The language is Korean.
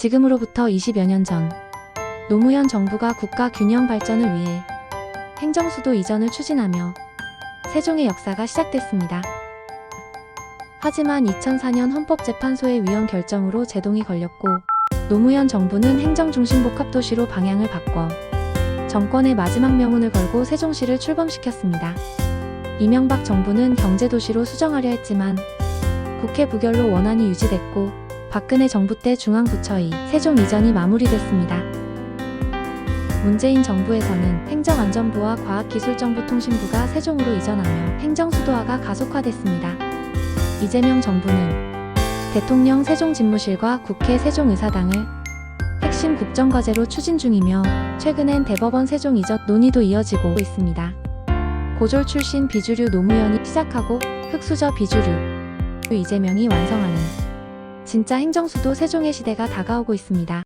지금으로부터 20여 년 전, 노무현 정부가 국가 균형 발전을 위해 행정수도 이전을 추진하며 세종의 역사가 시작됐습니다. 하지만 2004년 헌법재판소의 위헌 결정으로 제동이 걸렸고 노무현 정부는 행정중심 복합도시로 방향을 바꿔 정권의 마지막 명운을 걸고 세종시를 출범시켰습니다. 이명박 정부는 경제도시로 수정하려 했지만 국회 부결로 원안이 유지됐고 박근혜 정부 때 중앙부처의 세종 이전이 마무리됐습니다. 문재인 정부에서는 행정안전부와 과학기술정보통신부가 세종으로 이전하며 행정수도화가 가속화됐습니다. 이재명 정부는 대통령 세종집무실과 국회 세종의사당을 핵심 국정과제로 추진 중이며 최근엔 대법원 세종 이전 논의도 이어지고 있습니다. 고졸 출신 비주류 노무현이 시작하고 흑수저 비주류 이재명이 완성하는 진짜 행정수도 세종의 시대가 다가오고 있습니다.